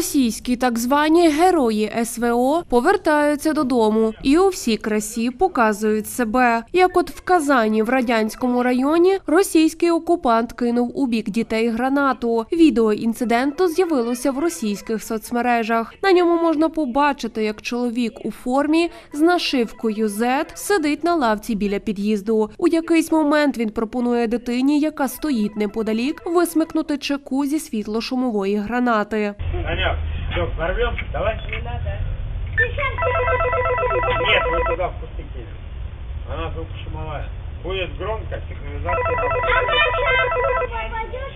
Російські так звані герої СВО повертаються додому і у всій красі показують себе. Як от в Казані в радянському районі російський окупант кинув у бік дітей гранату. Відео інциденту з'явилося в російських соцмережах. На ньому можна побачити, як чоловік у формі з нашивкою Z сидить на лавці біля під'їзду. У якийсь момент він пропонує дитині, яка стоїть неподалік, висмикнути чеку зі світло-шумової гранати. Все, порвем? Давай. Не надо. Нет, вы туда впустите. Она звукошумовая. Будет громко, сигнализация.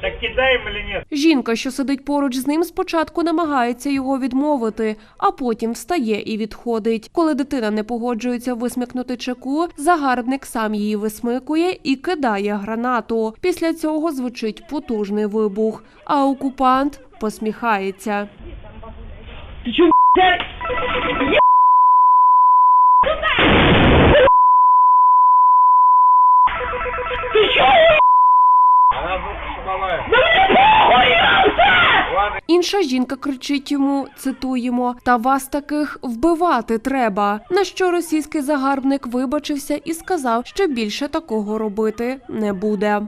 Так кидаем или нет? Жінка, що сидить поруч з ним, спочатку намагається його відмовити, а потім встає і відходить. Коли дитина не погоджується висмикнути чеку, загарбник сам її висмикує і кидає гранату. Після цього звучить потужний вибух, а окупант посміхається. Она звукошумовая. Ладно, Інша жінка кричить йому, цитуємо: Та вас таких вбивати треба. На що російський загарбник вибачився і сказав, що більше такого робити не буде.